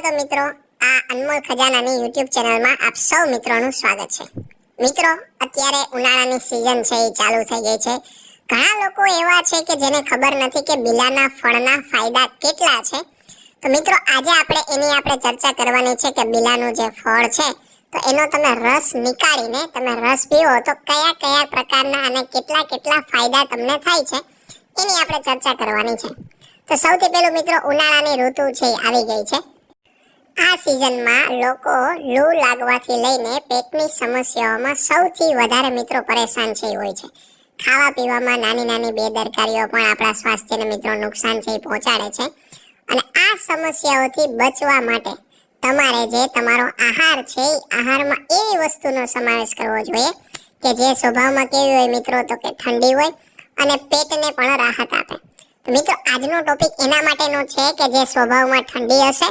તો મિત્રો, આ અનમોલ ખજાનાની યુટ્યુબ ચેનલમાં આપ સૌ મિત્રોનું સ્વાગત છે. મિત્રો, અત્યારે ઉનાળાની સિઝન છે, એ ચાલુ થઈ ગઈ છે. ઘણા લોકો એવા છે કે જેને ખબર નથી કે બિલાના ફળના ફાયદા કેટલા છે. તો મિત્રો, આજે આપણે એની આપણે ચર્ચા કરવાની છે કે બિલાનું જે ફળ છે, તો એનો તમે રસ નીકાળીને તમે રસ પીવો તો કયા કયા પ્રકારના અને કેટલા કેટલા ફાયદા તમને થાય છે, એની આપણે ચર્ચા કરવાની છે. તો સૌથી પહેલું મિત્રો, ઉનાળાની ઋતુ છે આવી ગઈ છે. આ સિઝનમાં લોકો લૂ લાગવાથી લઈને પેટની સમસ્યાઓમાં સૌથી વધારે મિત્રો પરેશાન છે હોય છે. ખાવા પીવામાં નાની નાની બેદરકારીઓ પણ આપણા સ્વાસ્થ્યને મિત્રો નુકસાન છે પહોંચાડે છે. અને આ સમસ્યાઓથી બચવા માટે તમારે જે તમારો આહાર છે આહારમાં એવી વસ્તુનો સમાવેશ કરવો જોઈએ કે જે સ્વભાવમાં કેવી હોય મિત્રો તો કે ઠંડી હોય અને પેટને પણ રાહત આપે. મિત્રો, આજનો ટોપિક એના માટેનો છે કે જે સ્વભાવમાં ઠંડી હશે